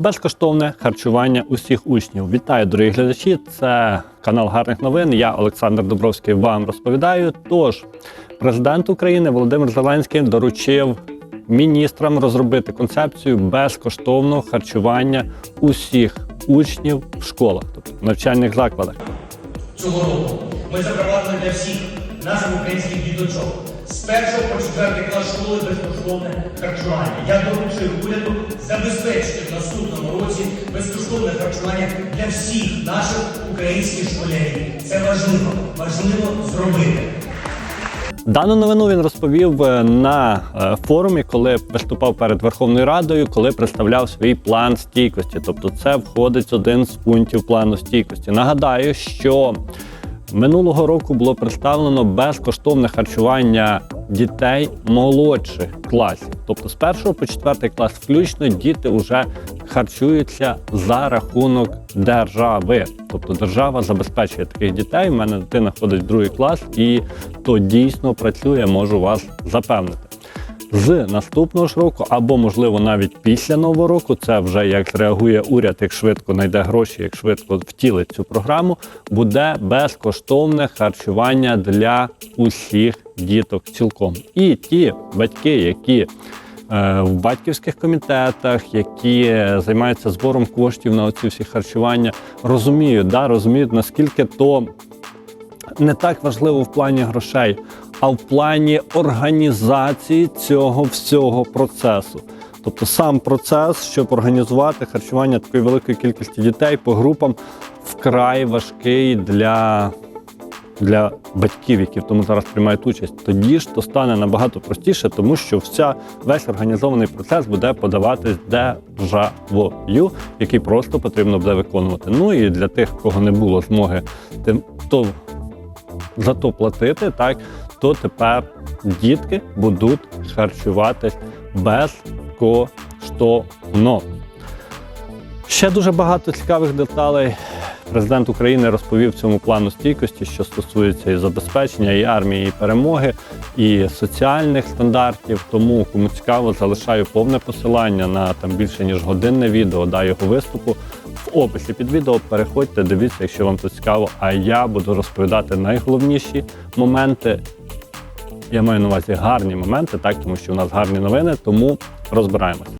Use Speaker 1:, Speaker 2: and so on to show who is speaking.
Speaker 1: безкоштовне харчування усіх учнів. Вітаю, дорогі глядачі! Це канал гарних новин. Я Олександр Добровський вам розповідаю. Тож, президент України Володимир Зеленський доручив міністрам розробити концепцію безкоштовного харчування усіх учнів в школах, тобто навчальних закладах.
Speaker 2: цього року. Ми запровадили для всіх наших українських діточок з першого по четвертий клас школи безкоштовне харчування. Я доручив уряду забезпечити в наступному році безкоштовне харчування для всіх наших українських школярів. Це важливо, важливо зробити.
Speaker 1: Дану новину він розповів е, на е, форумі, коли виступав перед Верховною Радою, коли представляв свій план стійкості. Тобто, це входить один з пунктів плану стійкості. Нагадаю, що минулого року було представлено безкоштовне харчування дітей молодших класів. Тобто з 1 по 4 клас включно діти вже харчуються за рахунок держави. Тобто держава забезпечує таких дітей. У мене дитина ходить в другий клас, і то дійсно працює, можу вас запевнити. З наступного ж року, або можливо навіть після нового року, це вже як зреагує уряд, як швидко знайде гроші, як швидко втілить цю програму, буде безкоштовне харчування для усіх діток цілком. І ті батьки, які е, в батьківських комітетах, які займаються збором коштів на оці всі харчування, розуміють, да, розуміють, наскільки то не так важливо в плані грошей, а в плані організації цього всього процесу. Тобто сам процес, щоб організувати харчування такої великої кількості дітей по групам, вкрай важкий для, для батьків, які в тому зараз приймають участь. Тоді ж то стане набагато простіше, тому що вся весь організований процес буде подаватись державою, який просто потрібно буде виконувати. Ну і для тих, кого не було змоги, тим то за то платити, так то тепер дітки будуть харчуватись безкоштовно. Ще дуже багато цікавих деталей. Президент України розповів цьому плану стійкості, що стосується і забезпечення, і армії, і перемоги, і соціальних стандартів. Тому, кому цікаво, залишаю повне посилання на там більше ніж годинне відео да, його виступу. В описі під відео переходьте, дивіться, якщо вам це цікаво. А я буду розповідати найголовніші моменти. Я маю на увазі гарні моменти, так тому що у нас гарні новини, тому розбираємося.